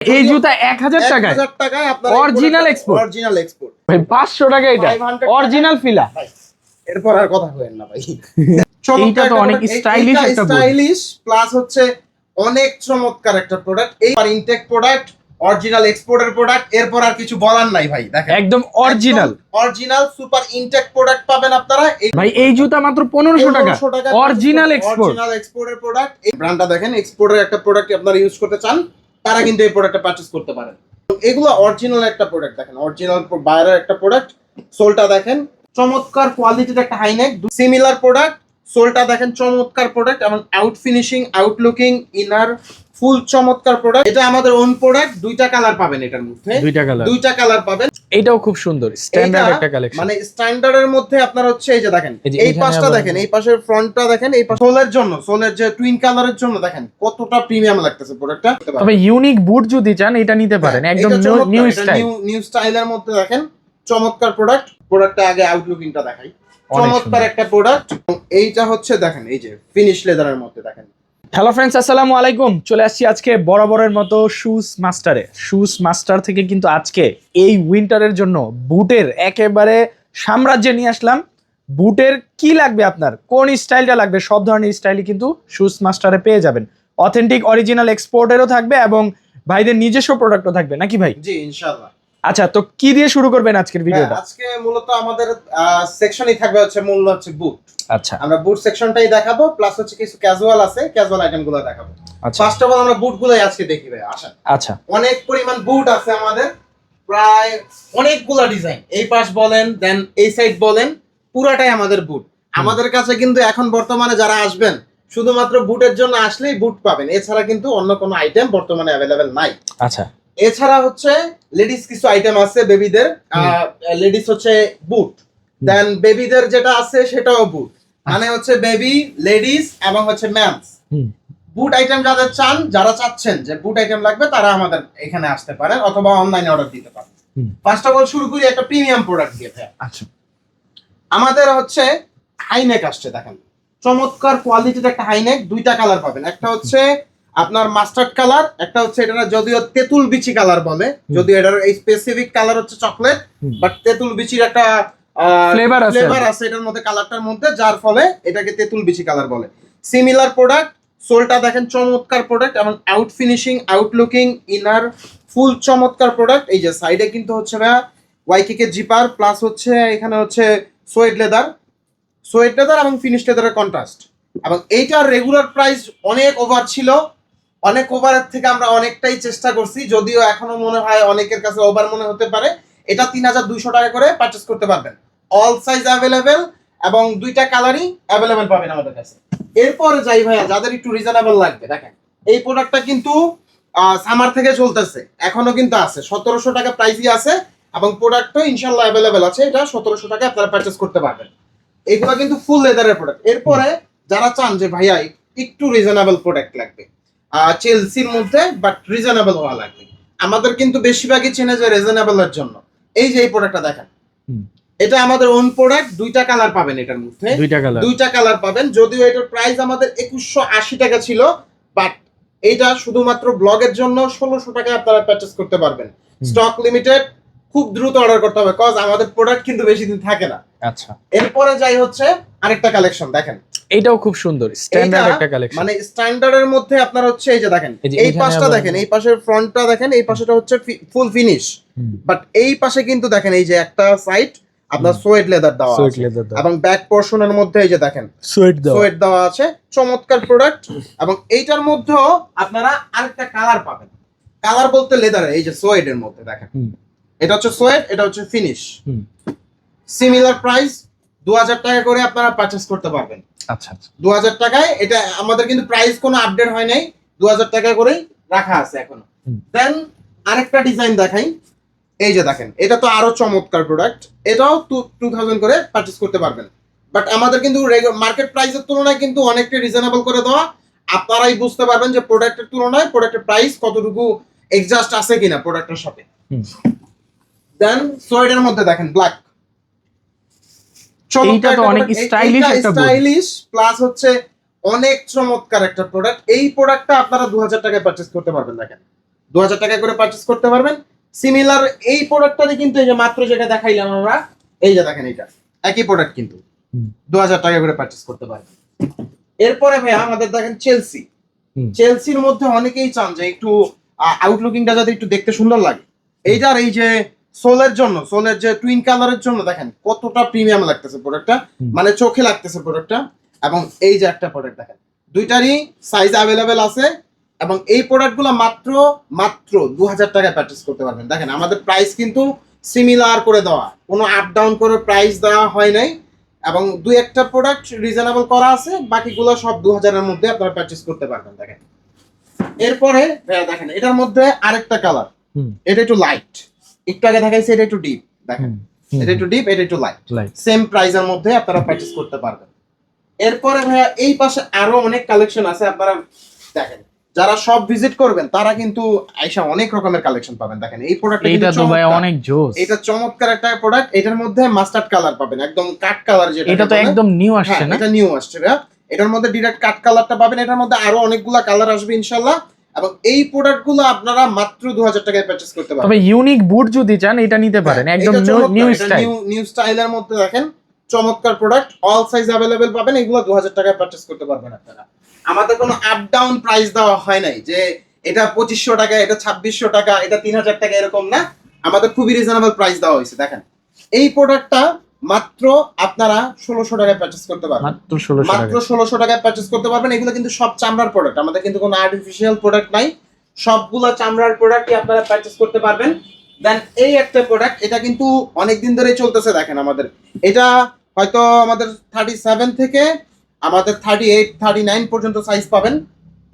এই জুতা এক হাজার টাকায় 1000 টাকায়? আপনার Original export? অরিজিনাল এক্সপোর্ট ভাই পাঁচশো টাকা এটা। অরিজিনাল ফিলা এরপর আর কথা হয় না ভাই। এইটা তো অনেক stylish একটা স্টাইলিশ প্লাস হচ্ছে অনেক চমৎকার একটা প্রোডাক্ট এই ইনটেক প্রোডাক্ট অরিজিনাল এক্সপোর্টের প্রোডাক্ট এরপর আর কিছু বলার নাই ভাই দেখেন। একদম original original super intact product পাবেন আপনারা। এই ভাই এই জুতা মাত্র পনেরোশো টাকা। অরিজিনাল এক্সপোর্ট অরিজিনাল এক্সপোর্টের প্রোডাক্ট এই ব্র্যান্ডটা দেখেন এক্সপোর্টের একটা প্রোডাক্ট আপনারা ইউজ করতে চান। তারা কিন্তু এই প্রোডাক্টটা পারচেস করতে পারেন তো এগুলো অরিজিনাল একটা প্রোডাক্ট দেখেন অরিজিনাল বাইরের একটা প্রোডাক্ট সোলটা দেখেন, চমৎকার কোয়ালিটির একটা হাইনেক সিমিলার প্রোডাক্ট সোলটা দেখেন, চমৎকার প্রোডাক্ট এবং out finishing out looking inner full চমৎকার প্রোডাক্ট এটা আমাদের ওন প্রোডাক্ট দুইটা কালার পাবেন এটার মধ্যে। দুইটা কালার দুইটা কালার পাবেন। এটাও খুব সুন্দর স্ট্যান্ডার্ড একটা কালেকশন মানে স্ট্যান্ডার্ডের মধ্যে আপনার হচ্ছে এই যে দেখেন এই পাশটা দেখেন এই পাশের ফ্রন্টটা দেখেন এই পাশে সোলের জন্য সোলের যে টুইন কালারের জন্য দেখেন কতটা প্রিমিয়াম লাগতেছে প্রোডাক্টটা তবে ইউনিক বুট যদি চান এটা নিতে পারেন একদম নিউ স্টাইল নিউ স্টাইলের মধ্যে দেখেন চমৎকার প্রোডাক্ট প্রোডাক্টটা আগে আউটলুকিংটা দেখাই। চমৎকার একটা প্রোডাক্ট এইটা হচ্ছে দেখেন এই যে ফিনিশ লেদারের মধ্যে দেখেন। হ্যালো ফ্রেন্ডস আসসালামু আলাইকুম। চলে আসছি আজকে বরাবরের মতো শুজ মাস্টারে শুজ মাস্টার থেকে কিন্তু আজকে এই উইন্টারের জন্য বুটের একেবারে সাম্রাজ্যে নিয়ে আসলাম। বুটের কি লাগবে আপনার? কোন স্টাইলটা লাগবে? সব ধরনের স্টাইলই কিন্তু শুজ মাস্টারে পেয়ে যাবেন। অথেন্টিক অরিজিনাল এক্সপোর্টেরও থাকবে এবং ভাইদের নিজস্ব প্রোডাক্টও থাকবে। নাকি ভাই? জি, ইনশাআল্লাহ। আচ্ছা তো কি দিয়ে শুরু করবেন আজকের ভিডিওটা? হ্যাঁ, আজকে মূলত আমাদের সেকশনই থাকবে হচ্ছে মূল্য হচ্ছে বুট আচ্ছা। আমরা বুট সেকশনটাই দেখাবো প্লাস হচ্ছে কিছু ক্যাজুয়াল আছে ক্যাজুয়াল আইটেমগুলো দেখাবো। আচ্ছা। ফার্স্ট অফ অল আমরা বুট গুলোই আজকে দেখি ভাই আসেন। আচ্ছা। অনেক পরিমাণ বুট আছে আমাদের প্রায় অনেকগুলা ডিজাইন এই পাশ বলেন দেন এই সাইড বলেন পুরাটাই আমাদের বুট আমাদের কাছে কিন্তু এখন বর্তমানে যারা আসবেন শুধুমাত্র বুটের জন্য আসলেই বুট পাবেন। এছাড়া কিন্তু অন্য কোনো আইটেম বর্তমানে অ্যাভেলেবেল নাই। আচ্ছা। এছাড়া হচ্ছে লেডিস কিছু আইটেম আছে বেবিদের লেডিস হচ্ছে বুট দেন বেবিদের যেটা আছে সেটাও বুট মানে হচ্ছে বেবি লেডিস এবং হচ্ছে ম্যামস বুট আইটেম যাদের চান যারা চাচ্ছেন যে বুট আইটেম লাগবে তারা আমাদের এখানে আসতে পারেন অথবা অনলাইনে অর্ডার দিতে পারেন। হুম। ফার্স্ট অফ অল শুরু করি একটা প্রিমিয়াম প্রোডাক্ট দিয়ে আচ্ছা। আমাদের হচ্ছে হাইনেক আসছে দেখেন। চমৎকার কোয়ালিটির একটা হাইনেক দুইটা কালার পাবেন। একটা হচ্ছে আপনার মাস্টার্ড কালার একটা হচ্ছে এটা যদিও তেঁতুল বিচি কালার বলে যদিও এটার এই স্পেসিফিক কালার হচ্ছে চকলেট বাট তেঁতুল বিচির একটা Flavor আছে। ফ্লেভার আছে এটার মধ্যে কালারটার মধ্যে যার ফলে এটাকে তেঁতুল বিচি কালার বলে। সিমিলার প্রোডাক্ট সোলটা দেখেন চমৎকার প্রোডাক্ট এবং out finishing out looking inner full চমৎকার প্রোডাক্ট এই যে সাইডে কিন্তু হচ্ছে ভাইয়া ওয়াইকিকে জিপার প্লাস হচ্ছে এখানে হচ্ছে সোয়েড লেদার সোয়েড লেদার এবং ফিনিশ লেদারের কন্ট্রাস্ট এবং এইটার রেগুলার প্রাইস অনেক ওভার ছিল। অনেক ওভারের থেকে আমরা অনেকটাই চেষ্টা করছি, যদিও এখনও মনে হয় অনেকের কাছে ওভার মনে হতে পারে। এটা তিন হাজার দুইশো টাকা করে পারচেস করতে পারবেন। অল সাইজ অ্যাভেলেবেল এবং দুইটা কালারই অ্যাভেলেবেল পাবেন আমাদের কাছে। এরপর যাই ভাইয়া, যাদের একটু রিজনেবল লাগবে, দেখেন। এই প্রোডাক্টটা কিন্তু সামার থেকে চলতেছে, এখনও কিন্তু আছে। সতেরোশো টাকা প্রাইসই আছে এবং প্রোডাক্টও ইনশাল্লাহ অ্যাভেলেবেল আছে। এটা সতেরোশো টাকা আপনারা পারচেস করতে পারবেন। এগুলো কিন্তু ফুল লেদারের প্রোডাক্ট এরপরে যারা চান যে, ভাইয়া, একটু রিজনেবল প্রোডাক্ট লাগবে। চেলসির মধ্যে বাট রিজনেবল হওয়া লাগবে। আমাদের কিন্তু বেশিরভাগই চেনে যে রিজনেবলের জন্য। এই যে এই প্রোডাক্টটা দেখেন। এটা আমাদের ওন প্রোডাক্ট দুইটা কালার পাবেন এটার মধ্যে। দুইটা কালার দুইটা কালার পাবেন। যদিও এটার প্রাইস আমাদের একুশশো আশি টাকা ছিল বাট এইটা শুধুমাত্র ব্লগের জন্য ষোলোশো টাকায় আপনারা পারচেস করতে পারবেন। স্টক লিমিটেড খুব দ্রুত অর্ডার করতে হবে কজ আমাদের প্রোডাক্ট কিন্তু বেশি দিন থাকে না। আচ্ছা। এরপরে যাই হচ্ছে আরেকটা কালেকশন দেখেন। এইটাও খুব সুন্দর স্ট্যান্ডার্ড একটা কালেকশন মানে স্ট্যান্ডার্ডের মধ্যে আপনার হচ্ছে এই যে দেখেন এই পাশটা দেখেন এই পাশের ফ্রন্টটা দেখেন এই পাশেটা হচ্ছে ফুল ফিনিশ বাট এই পাশে কিন্তু দেখেন এই যে একটা সাইড আপনার সোয়েট লেদার দেওয়া আছে। এবং ব্যাক পোর্শনের মধ্যে এই যে দেখেন সুইট দাও সোয়েট দেওয়া আছে চমৎকার প্রোডাক্ট এবং এইটার মধ্যেও আপনারা আরেকটা কালার পাবেন। কালার বলতে লেদার এই যে সোয়েড এর মধ্যে দেখেন। এটা হচ্ছে সোয়েড এটা হচ্ছে ফিনিশ সিমিলার প্রাইস দু হাজার টাকা করে আপনারা পারচেস করতে পারবেন। আচ্ছা আচ্ছা। দু হাজার টাকায় এটা আমাদের কিন্তু প্রাইস কোনো আপডেট হয় নাই দু হাজার টাকা করেই রাখা আছে এখনও। দেন আরেকটা ডিজাইন দেখাই। এই যে দেখেন এটা তো আরও চমৎকার প্রোডাক্ট এটাও টু থাউজেন্ড করে পারচেস করতে পারবেন। বাট আমাদের কিন্তু মার্কেট প্রাইসের তুলনায় কিন্তু অনেকটা রিজনেবল করে দেওয়া। আপনারাই বুঝতে পারবেন যে প্রোডাক্টের তুলনায় প্রোডাক্টের প্রাইস কতটুকু এক্সাস্ট আছে কিনা প্রোডাক্টের সাথে। দেন সোয়েডের মধ্যে দেখেন ব্ল্যাক এইটা তো অনেক একটা। স্টাইলিশ প্লাস হচ্ছে অনেক চমৎকার একটা প্রোডাক্ট এই প্রোডাক্টটা আপনারা দু হাজার টাকায় পারচেস করতে পারবেন দেখেন। দু হাজার টাকা করে পারচেস করতে পারবেন। সিমিলার এই প্রোডাক্টটারই কিন্তু এই যে মাত্র যেটা দেখাইলাম আমরা এই যে দেখেন এটা একই প্রোডাক্ট কিন্তু। দু হাজার টাকা করে পারচেস করতে পারবেন। এরপরে ভাই আমাদের দেখেন চেলসি চেলসির মধ্যে অনেকেই চান যে একটু আউটলুকিংটা যাতে একটু দেখতে সুন্দর লাগে। এইটার এই যে সোলের জন্য সোলের যে টুইন কালারের জন্য দেখেন কতটা প্রিমিয়াম লাগতেছে প্রোডাক্টটা মানে চোখে লাগতেছে প্রোডাক্টটা এবং এই যে একটা প্রোডাক্ট দেখেন দুইটারই সাইজ অ্যাভেলেবেল আছে এবং এই প্রোডাক্টগুলো মাত্র মাত্র দু হাজার টাকায় পারচেস করতে পারবেন। দেখেন আমাদের প্রাইস কিন্তু সিমিলার করে দেওয়া কোনো আপ ডাউন করে প্রাইস দেওয়া হয় নাই এবং দুই একটা প্রোডাক্ট রিজনেবল করা আছে বাকিগুলো সব দু হাজারের মধ্যে আপনারা পারচেস করতে পারবেন দেখেন। এরপরে দেখেন এটার মধ্যে আরেকটা কালার এটা একটু লাইট একটু আগে দেখাইছে এটা একটু ডিপ দেখেন। এটা একটু ডিপ এটা একটু লাইট সেম প্রাইসের মধ্যে আপনারা পারচেস করতে পারবেন। এরপরে ভাইয়া এই পাশে আরও অনেক কালেকশন আছে আপনারা দেখেন। যারা সব ভিজিট করবেন তারা কিন্তু আইসা অনেক রকমের কালেকশন পাবেন। দেখেন এই প্রোডাক্টটা এটা তো ভাই অনেক জোস। এটা চমৎকার একটা প্রোডাক্ট এটার মধ্যে মাস্টার্ড কালার পাবেন একদম কাট কালার যেটা এটা তো একদম নিউ আসছে হ্যাঁ না? এটা নিউ আসছে ভাইয়া। এটার মধ্যে ডিরেক্ট কাট কালারটা পাবেন এটার মধ্যে আরও অনেকগুলা কালার আসবে ইনশাল্লাহ এবং এই প্রোডাক্টগুলো আপনারা মাত্র দু হাজার টাকায় পারচেস করতে পারবেন। তবে ইউনিক বুট যদি চান এটা নিতে পারেন। হ্যাঁ, একদম নিউ স্টাইল নিউ- স্টাইলের মধ্যে দেখেন চমৎকার প্রোডাক্ট অল সাইজ অ্যাভেলেবেল পাবেন এগুলো দু হাজার টাকায় পারচেস করতে পারবেন আপনারা। আমাদের কোনো আপ ডাউন প্রাইস দেওয়া হয় নাই যে এটা পঁচিশশো টাকা এটা ছাব্বিশশো টাকা এটা তিন হাজার টাকা এরকম না। আমাদের খুবই রিজনেবল প্রাইস দেওয়া হয়েছে দেখেন। এই প্রোডাক্টটা মাত্র আপনারা ষোলোশো টাকায় পারচেস করতে পারবেন। মাত্র ষোলোশো মাত্র ষোলোশো টাকায় পারচেস করতে পারবেন। এগুলো কিন্তু সব চামড়ার প্রোডাক্ট আমাদের কিন্তু কোনো আর্টিফিশিয়াল প্রোডাক্ট নাই। সবগুলো চামড়ার প্রোডাক্টই আপনারা পারচেস করতে পারবেন। দেন এই একটা প্রোডাক্ট এটা কিন্তু অনেক দিন ধরেই চলতেছে দেখেন আমাদের। এটা হয়তো আমাদের থার্টি সেভেন থেকে আমাদের থার্টি এইট থার্টি নাইন পর্যন্ত সাইজ পাবেন।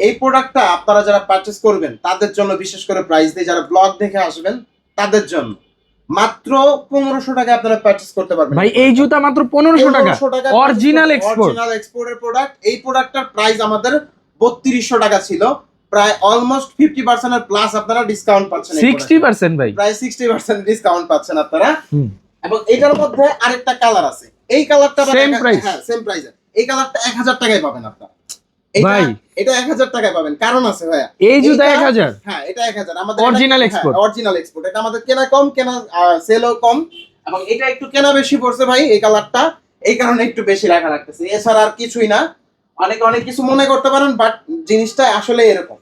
এই প্রোডাক্টটা আপনারা যারা পারচেস করবেন তাদের জন্য বিশেষ করে প্রাইস দিয়ে যারা ব্লগ দেখে আসবেন তাদের জন্য। মাত্র পনেরোশো টাকা আপনারা পারচেস করতে পারবেন। ভাই এই জুতা মাত্র পনেরোশো টাকা। Original export। অরিজিনাল এক্সপোর্টের প্রোডাক্ট এই প্রোডাক্টটার প্রাইস আমাদের বত্রিশশো টাকা ছিল। প্রায় অলমোস্ট ফিফটি পার্সেন্টের প্লাস আপনারা ডিসকাউন্ট পাচ্ছেন সিক্সটি পার্সেন্ট ভাই। প্রায় সিক্সটি পার্সেন্ট ডিসকাউন্ট পাচ্ছেন আপনারা। এবং এটার মধ্যে আরেকটা কালার আছে। এই কালারটা Same price? হ্যাঁ সেম প্রাইসে এই কালারটা এক হাজার টাকায় পাবেন আপনারা। ভাই। এটা এক হাজার টাকায় পাবেন। কারণ আছে ভাইয়া। এই জুতা এইটা- এক হাজার? হ্যাঁ এটা এক হাজার। আমাদের Original export। অরিজিনাল এক্সপোর্ট এটা আমাদের কেনা কম কেনা সেলও কম। এবং এটা একটু কেনা বেশি পড়ছে ভাই এই কালারটা এই কারণে একটু বেশি রাখা লাগতেছে। এছাড়া আর কিছুই না। অনেক অনেক কিছু মনে করতে পারেন বাট জিনিসটা আসলে এরকম।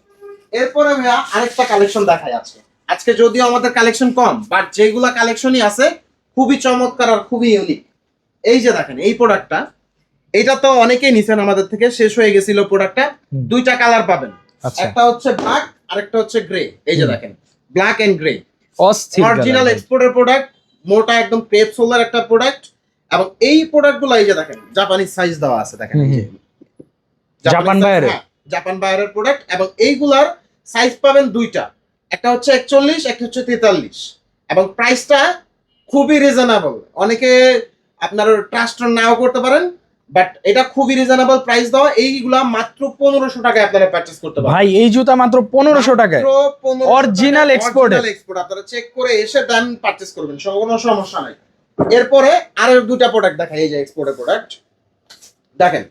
এরপরে ভাইয়া আরেকটা কালেকশন দেখাই আছে আজকে যদিও আমাদের কালেকশন কম বাট যেগুলা কালেকশনই আছে খুবই চমৎকার আর খুবই ইউনিক এই যে দেখেন এই প্রোডাক্টটা এটা তো অনেকেই নিছেন আমাদের থেকে শেষ হয়ে গেছিল প্রোডাক্টটা দুইটা কালার পাবেন। আচ্ছা। একটা হচ্ছে ব্ল্যাক আরেকটা হচ্ছে গ্রে এই যে দেখেন ব্ল্যাক এন্ড গ্রে অস্থির অরিজিনাল। এক্সপোর্টের প্রোডাক্ট মোটা একদম ক্রেপ সোলার একটা প্রোডাক্ট এবং এই প্রোডাক্টগুলো এই যে দেখেন জাপানি সাইজ দেওয়া আছে দেখেন। জাপান? হ্যাঁ, জাপান বায়ারের প্রোডাক্ট এবং এইগুলার সাইজ পাবেন দুইটা। একটা হচ্ছে একচল্লিশ একটা হচ্ছে তেতাল্লিশ। এবং প্রাইসটা খুবই রিজনেবল অনেকে আপনার ট্রাস্ট নাও করতে পারেন বাট এটা খুবই রিজনেবল প্রাইস দেওয়া। এইগুলা মাত্র পনেরোশো টাকায় আপনারা পারচেস করতে পারেন ভাই এই জুতা মাত্র পনেরোশো টাকায়। Original exported। এক্সপোর্ট আপনারা চেক করে এসে দেন পারচেস করবেন। কোনো সমস্যা নাই। এরপরে আরও দুটা প্রোডাক্ট দেখাই এই যে এক্সপোর্টের প্রোডাক্ট দেখেন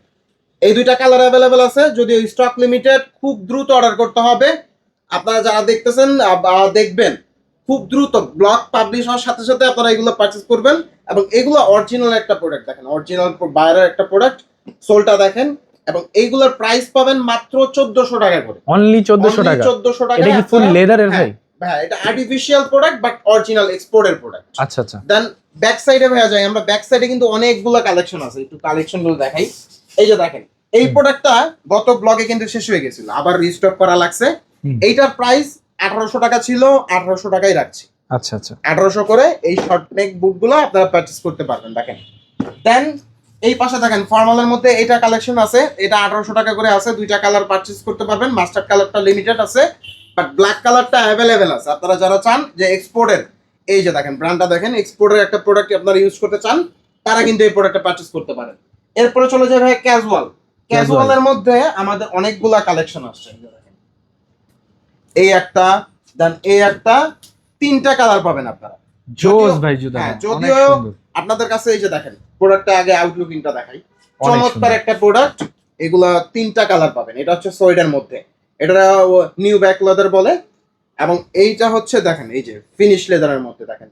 এই দুইটা কালার অ্যাভেলেবেল আছে। যদি স্টক লিমিটেড খুব দ্রুত অর্ডার করতে হবে। আপনারা যারা দেখতেছেন দেখবেন খুব দ্রুত ব্লগ পাবলিশ হওয়ার সাথে সাথে আপনারা এগুলো পারচেস করবেন এবং এগুলো অরিজিনাল একটা প্রোডাক্ট দেখেন অরিজিনাল বাইরের একটা প্রোডাক্ট সোলটা দেখেন এবং এইগুলোর প্রাইস পাবেন মাত্র চোদ্দশো টাকা করে। অনলি চোদ্দশো টাকা? চোদ্দশো টাকা এটা কি ফুল লেদারের ভাই? হ্যাঁ এটা আর্টিফিশিয়াল প্রোডাক্ট বাট অরিজিনাল এক্সপোর্টের প্রোডাক্ট আচ্ছা আচ্ছা। দেন ব্যাক সাইডে ভাইয়া যায় আমরা ব্যাক সাইডে কিন্তু অনেকগুলো কালেকশন আছে একটু কালেকশনগুলো দেখাই। এই যে দেখেন এই। প্রোডাক্টটা গত ব্লগে কিন্তু শেষ হয়ে গেছিল আবার রিস্টক করা লাগছে। এইটার প্রাইস আঠারোশো টাকা ছিল আঠারোশো টাকাই রাখছি। আচ্ছা আচ্ছা। আঠারোশো করে এই শর্ট নেক বুটগুলো আপনারা পারচেস করতে পারবেন দেখেন। দেন এই পাশে দেখেন ফর্মালের মধ্যে এটা কালেকশন আছে এটা আঠারোশো টাকা করে আছে দুইটা কালার পারচেস করতে পারবেন মাস্টার কালারটা লিমিটেড আছে বাট ব্ল্যাক কালারটা অ্যাভেলেবেল আছে। আপনারা যারা চান যে এক্সপোর্টের এই যে দেখেন ব্র্যান্ডটা দেখেন এক্সপোর্টের একটা প্রোডাক্ট আপনারা ইউজ করতে চান তারা কিন্তু এই প্রোডাক্টটা পারচেস করতে পারেন। এরপরে চলে যাবে ক্যাজুয়াল ক্যাজুয়ালের মধ্যে আমাদের অনেকগুলা কালেকশন আসছে এই একটা দেন এই একটা তিনটা কালার পাবেন আপনারা। জোস ভাই জুতা হ্যাঁ, যদিও- আপনাদের কাছে এই যে দেখেন প্রোডাক্টটা আগে আউটলুকিংটা দেখাই। চমৎকার একটা প্রোডাক্ট এগুলা তিনটা কালার পাবেন। এটা হচ্ছে সোয়েডের মধ্যে। এটা নিউ ব্যাক লেদার বলে। এবং এইটা হচ্ছে দেখেন এই যে ফিনিশ লেদারের মধ্যে দেখেন।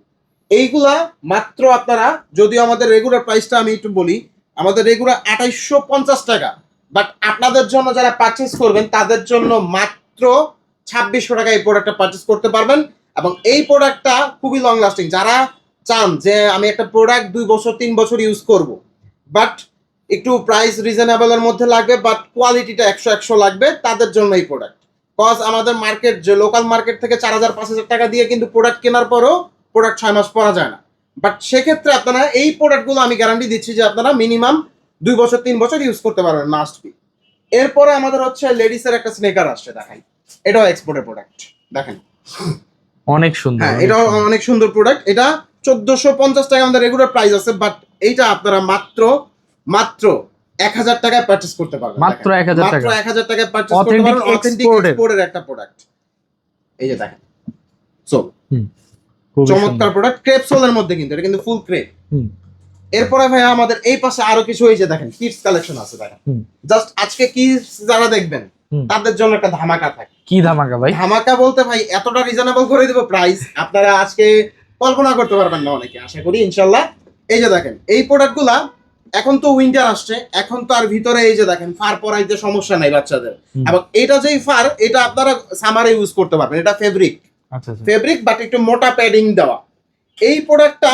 এইগুলা মাত্র আপনারা যদিও আমাদের রেগুলার প্রাইসটা আমি একটু বলি আমাদের রেগুলার আঠাইশশো পঞ্চাশ টাকা। বাট আপনাদের জন্য যারা পারচেস করবেন তাদের জন্য মাত্র ছাব্বিশশো টাকা এই প্রোডাক্টটা পারচেস করতে পারবেন। এবং এই প্রোডাক্টটা খুবই লং লাস্টিং যারা চান যে আমি একটা প্রোডাক্ট দুই বছর, তিন বছর ইউজ করব বাট একটু প্রাইস রিজনেবলের মধ্যে লাগবে বাট কোয়ালিটিটা একশো একশো লাগবে, তাদের জন্য এই প্রোডাক্ট কজ আমাদের মার্কেট যে লোকাল মার্কেট থেকে চার হাজার, পাঁচ হাজার টাকা দিয়ে কিন্তু প্রোডাক্ট কেনার পরও প্রোডাক্ট ছয় মাস পরা যায় না। বাট সেক্ষেত্রে আপনারা এই প্রোডাক্টগুলো আমি গ্যারান্টি দিচ্ছি যে আপনারা মিনিমাম দুই বছর, তিন বছর ইউজ করতে পারবেন মাস্ট বি এরপরে আমাদের হচ্ছে লেডিসের একটা স্নেকার আসছে, দেখাই। এটাও এক্সপোর্টের প্রোডাক্ট দেখেন। অনেক সুন্দর হ্যাঁ এটাও অনেক সুন্দর প্রোডাক্ট এটা চোদ্দশো পঞ্চাশ টাকা আমাদের রেগুলার প্রাইস আছে বাট এইটা আপনারা মাত্র মাত্র এক হাজার টাকায় পারচেস করতে পারবেন। মাত্র। 1000 মাত্র টাকা। এক হাজার টাকায় পারচেস করতে পারবেন অথেন্টিক এক্সপোর্টের একটা প্রোডাক্ট এই যে দেখেন। সো চমৎকার প্রোডাক্ট ক্রেপ সোলের মধ্যে কিন্তু এটা কিন্তু ফুল ক্রেপ এরপরে ভাই আমাদের এই পাশে আরও কিছু হয়েছে দেখেন কিডস কালেকশন আছে দেখেন। জাস্ট আজকে কিডস যারা দেখবেন। তাদের জন্য একটা ধামাকা থাকে। কি ধামাকা ভাই? ধামাকা বলতে ভাই এতটা রিজনেবল করে দিব প্রাইস আপনারা আজকে কল্পনা করতে পারবেন না অনেকে আশা করি ইনশাল্লাহ। এই যে দেখেন এই প্রোডাক্টগুলা এখন তো উইন্টার আসছে এখন তো আর ভিতরে এই যে দেখেন ফার পরাইতে সমস্যা নাই বাচ্চাদের। এবং এটা যেই ফার এটা আপনারা সামারে ইউজ করতে পারবেন এটা ফেব্রিক ফেব্রিক বাট একটু মোটা প্যাডিং দেওয়া। এই প্রোডাক্টটা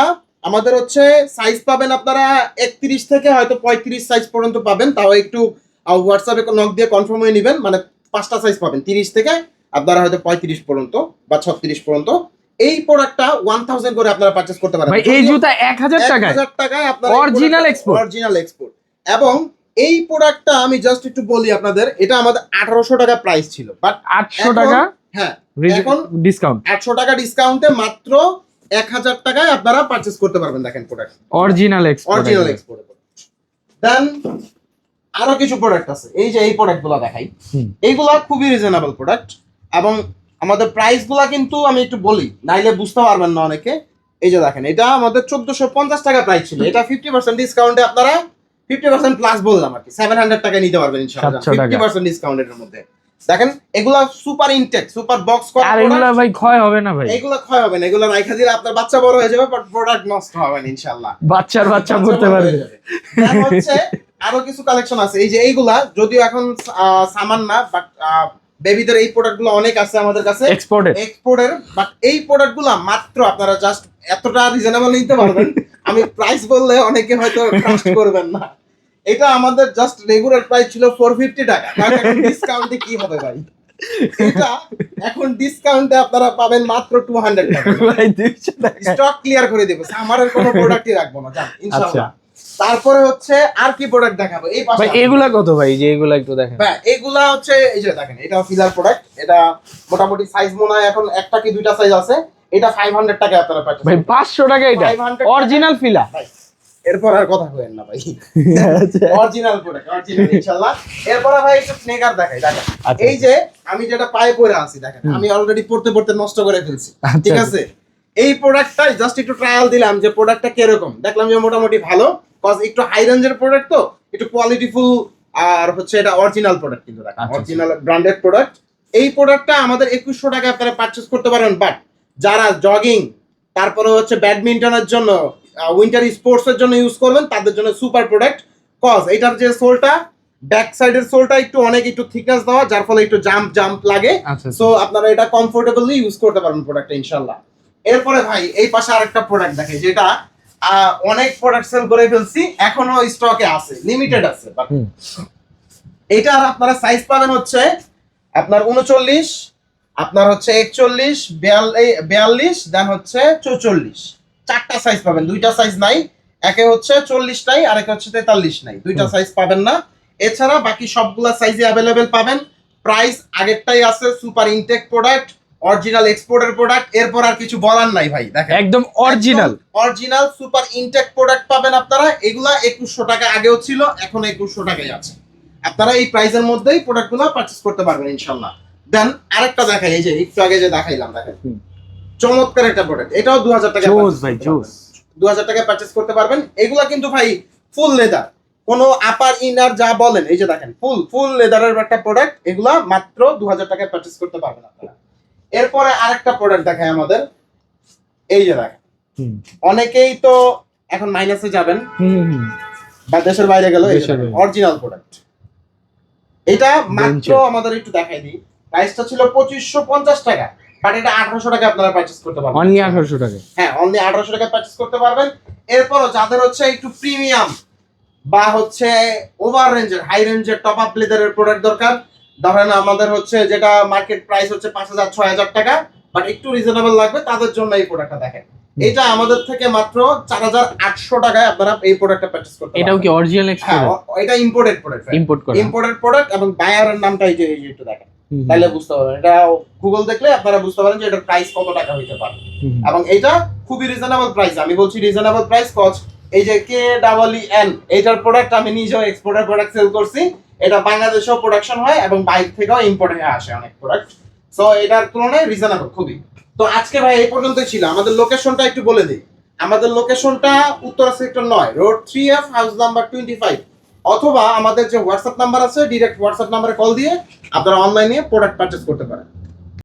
আমাদের হচ্ছে সাইজ পাবেন আপনারা একত্রিশ থেকে হয়তো পঁয়ত্রিশ সাইজ পর্যন্ত পাবেন তাও একটু হোয়াটসঅ্যাপে নক দিয়ে কনফার্ম হয়ে নেবেন মানে পাঁচটা সাইজ পাবেন তিরিশ থেকে আপনারা হয়তো পঁয়ত্রিশ পর্যন্ত বা ছত্রিশ পর্যন্ত। এই প্রোডাক্টটা ওয়ান থাউজেন্ড করে আপনারা পারচেস করতে ভাই এই জুতা এক হাজার টাকায়? হাজার টাকায় আপনার Original export? অরিজিনাল এক্সপোর্ট এবং এই প্রোডাক্টটা আমি জাস্ট একটু বলি আপনাদের এটা আমাদের আঠারোশো টাকা প্রাইস ছিল বাট আটশো টাকা? হ্যাঁ এখন ডিসকাউন্ট একশো টাকা ডিসকাউন্টে মাত্র এক হাজার টাকায় আপনারা পারচেস করতে পারবেন দেখেন product original export original export then আরও কিছু প্রোডাক্ট আছে। এই যে এই প্রোডাক্টগুলা দেখাই। এইগুলা খুবই রিজনেবল প্রোডাক্ট এবং আমাদের প্রাইসগুলা কিন্তু আমি একটু বলি নাইলে বুঝতে পারবেন না অনেকে। এই যে দেখেন এটা আমাদের চোদ্দশো পঞ্চাশ টাকা প্রাইস ছিল। এটা ফিফটি পার্সেন্ট ডিসকাউন্টে আপনারা ফিফটি পার্সেন্ট প্লাস বললাম আর কি। সেভেন হান্ড্রেড টাকা নিতে পারবেন ইনশাআল্লাহ। ফিফটি পার্সেন্ট ডিসকাউন্টের মধ্যে। দেখেন এগুলা সুপার ইনটেক সুপার বক্স আর এগুলা ভাই ক্ষয় হবে না ভাই। এগুলো ক্ষয় হবে না। এগুলো রাইখা দিলে আপনার বাচ্চা বড় হয়ে যাবে বাট প্রোডাক্ট নষ্ট হবে না ইনশাআল্লাহ। বাচ্চার বাচ্চা বড় পারবে। হচ্ছে আরও কিছু কালেকশন আছে। এই যে এইগুলা যদিও এখন সামান না বাট বেবিদের এই প্রোডাক্টগুলো অনেক আছে আমাদের কাছে। এক্সপোর্টেড এক্সপোর্টের বাট এই প্রোডাক্টগুলা মাত্র আপনারা জাস্ট এতটা রিজনেবল নিতে পারবেন। আমি প্রাইস বললে অনেকে হয়তো ট্রাস্ট করবেন না। এটা আমাদের জাস্ট রেগুলার প্রাইস ছিল ফোর ফিফটি টাকা। ডিসকাউন্টে কি হবে ভাই? এটা এখন ডিসকাউন্টে আপনারা পাবেন মাত্র টু হান্ড্রেড টাকা। ভাই দুইশো টাকা। স্টক ক্লিয়ার করে দেবো। আমার কোনো প্রোডাক্টই রাখব না। জান ইনশাআল্লাহ। তারপরে হচ্ছে আর কি প্রোডাক্ট দেখাবো? এই পাশে ভাই এগুলা কত ভাই? যে এগুলা একটু দেখেন। হ্যাঁ এগুলা হচ্ছে এই যে দেখেন এটা ফিলার প্রোডাক্ট এটা মোটামুটি সাইজ মনে হয় এখন একটা কি দুইটা সাইজ আছে। এটা ফাইভ হান্ড্রেড টাকা আপনারা পাচ্ছেন ভাই পাঁচশো টাকা এটা। অরিজিনাল ফিলা এরপর আর কথা হবেন না ভাই। অরিজিনাল প্রোডাক্ট অরিজিনাল ইনশাআল্লাহ এরপরে ভাই একটু স্নেকার দেখাই দেখেন। আচ্ছা। এই যে আমি যেটা পায়ে পরে আছি দেখেন আমি অলরেডি পড়তে পড়তে নষ্ট করে ফেলছি আচ্ছা। ঠিক আছে? এই প্রোডাক্টটাই জাস্ট একটু ট্রায়াল দিলাম যে প্রোডাক্টটা কীরকম। দেখলাম যে মোটামুটি ভালো। কজ একটু হাই রেঞ্জের প্রোডাক্ট তো একটু কোয়ালিটিফুল আর হচ্ছে এটা অরিজিনাল প্রোডাক্ট কিন্তু দেখেন আচ্ছা, অরিজিনাল ব্র্যান্ডেড প্রোডাক্ট এই প্রোডাক্টটা আমাদের একুশশো টাকা আপনারা পারচেস করতে পারেন বাট যারা জগিং তারপরে হচ্ছে ব্যাডমিন্টনের জন্য উইন্টার স্পোর্টস এর জন্য ইউজ করবেন তাদের জন্য সুপার প্রোডাক্ট কজ এটার যে সোলটা ব্যাক সাইডের সোলটা একটু অনেক একটু থিকনেস দেওয়া যার ফলে একটু জাম্প জাম্প লাগে। আচ্ছা সো আপনারা এটা কমফোর্টেবলি ইউজ করতে পারবেন প্রোডাক্টটা ইনশাল্লাহ এরপরে ভাই এই পাশে আরেকটা প্রোডাক্ট দেখে যেটা অনেক প্রোডাক্ট সেল করে ফেলছি এখনও স্টকে আছে লিমিটেড আছে হুম। এইটার আপনারা সাইজ পাবেন হচ্ছে আপনার উনচল্লিশ আপনার হচ্ছে একচল্লিশ বিয়াল্লিশ দেন হচ্ছে চৌচল্লিশ। চারটা সাইজ পাবেন দুইটা সাইজ নাই একে হচ্ছে চল্লিশ নাই আর একে হচ্ছে তেতাল্লিশ নাই। দুইটা সাইজ পাবেন না। এছাড়া বাকি সবগুলা সাইজে অ্যাভেলেবেল পাবেন। প্রাইস আগেরটাই আছে সুপার ইনটেক প্রোডাক্ট অরিজিনাল এক্সপোর্টের প্রোডাক্ট এরপর আর কিছু বলার নাই ভাই দেখেন। একদম original original super intake product পাবেন আপনারা। এগুলা একুশশো টাকা আগেও ছিল এখন একুশশো টাকাই আছে। আপনারা এই প্রাইসের মধ্যেই প্রোডাক্টগুলো পারচেস করতে পারবেন ইনশাল্লাহ দেন আরেকটা দেখাই এই যে একটু আগে যে দেখাইলাম দেখেন। চমৎকার একটা প্রোডাক্ট এটাও দু হাজার টাকা জোস ভাই জোস। দু হাজার টাকা পারচেস করতে পারবেন। এগুলা কিন্তু ভাই ফুল লেদার কোনো আপার ইনার যা বলেন এই যে দেখেন ফুল ফুল লেদারের একটা প্রোডাক্ট এগুলা মাত্র দু হাজার টাকায় পারচেস করতে পারবেন আপনারা। এরপরে আরেকটা প্রোডাক্ট দেখায় আমাদের। এই যে দেখেন অনেকেই তো এখন মাইনাসে যাবেন। বা দেশের বাইরে গেল অরিজিনাল প্রোডাক্ট এটা মাত্র আমাদের একটু দেখাই দিই। প্রাইসটা ছিল পঁচিশশো পঞ্চাশ টাকা বাট এটা আঠারোশো টাকা আপনারা পারচেস করতে পারবেন। অনলি আঠারোশো টাকা হ্যাঁ অনলি আঠারোশো টাকা পারচেস করতে পারবেন। এরপরও যাদের হচ্ছে একটু প্রিমিয়াম বা হচ্ছে ওভার রেঞ্জের হাই রেঞ্জের টপ আপ লেদারের প্রোডাক্ট দরকার ধরেন আমাদের হচ্ছে যেটা মার্কেট প্রাইস হচ্ছে পাঁচ হাজার ছয় হাজার টাকা বাট একটু রিজনেবল লাগবে তাদের জন্য এই প্রোডাক্টটা দেখেন। এটা আমাদের থেকে মাত্র চার হাজার আটশো টাকায় আপনারা এই প্রোডাক্টটা পারচেস করতে এটাও কি অরিজিনাল হ্যাঁ এটা ইম্পোর্টেড প্রোডাক্ট ইম্পোর্ট করা। ইম্পোর্টেড প্রোডাক্ট এবং বায়ারের নামটা এই যে এই যে একটু দেখেন। তাহলে বুঝতে পারবেন। এটা গুগল দেখলে আপনারা বুঝতে পারেন যে এটার প্রাইস কত টাকা হইতে পারে। এবং এটা খুবই রিজনেবল প্রাইস আমি বলছি রিজনেবল প্রাইস কজ এই যে কে ডাবল ই এন এইটার প্রোডাক্ট আমি নিজেও এক্সপোর্টের প্রোডাক্ট সেল করছি। এটা বাংলাদেশেও প্রোডাকশন হয় এবং বাইরে থেকেও ইম্পোর্ট হয়ে আসে অনেক প্রোডাক্ট সো এটার তুলনায় রিজনেবল খুবই। তো আজকে ভাই, এই পর্যন্তই ছিল। আমাদের লোকেশনটা একটু বলে দিই। আমাদের লোকেশনটা উত্তরা সেক্টর নয় road three F house number twenty five অথবা আমাদের যে হোয়াটসঅ্যাপ নাম্বার আছে ডিরেক্ট হোয়াটসঅ্যাপ নাম্বারে কল দিয়ে আপনারা অনলাইনে প্রোডাক্ট পারচেস করতে পারেন।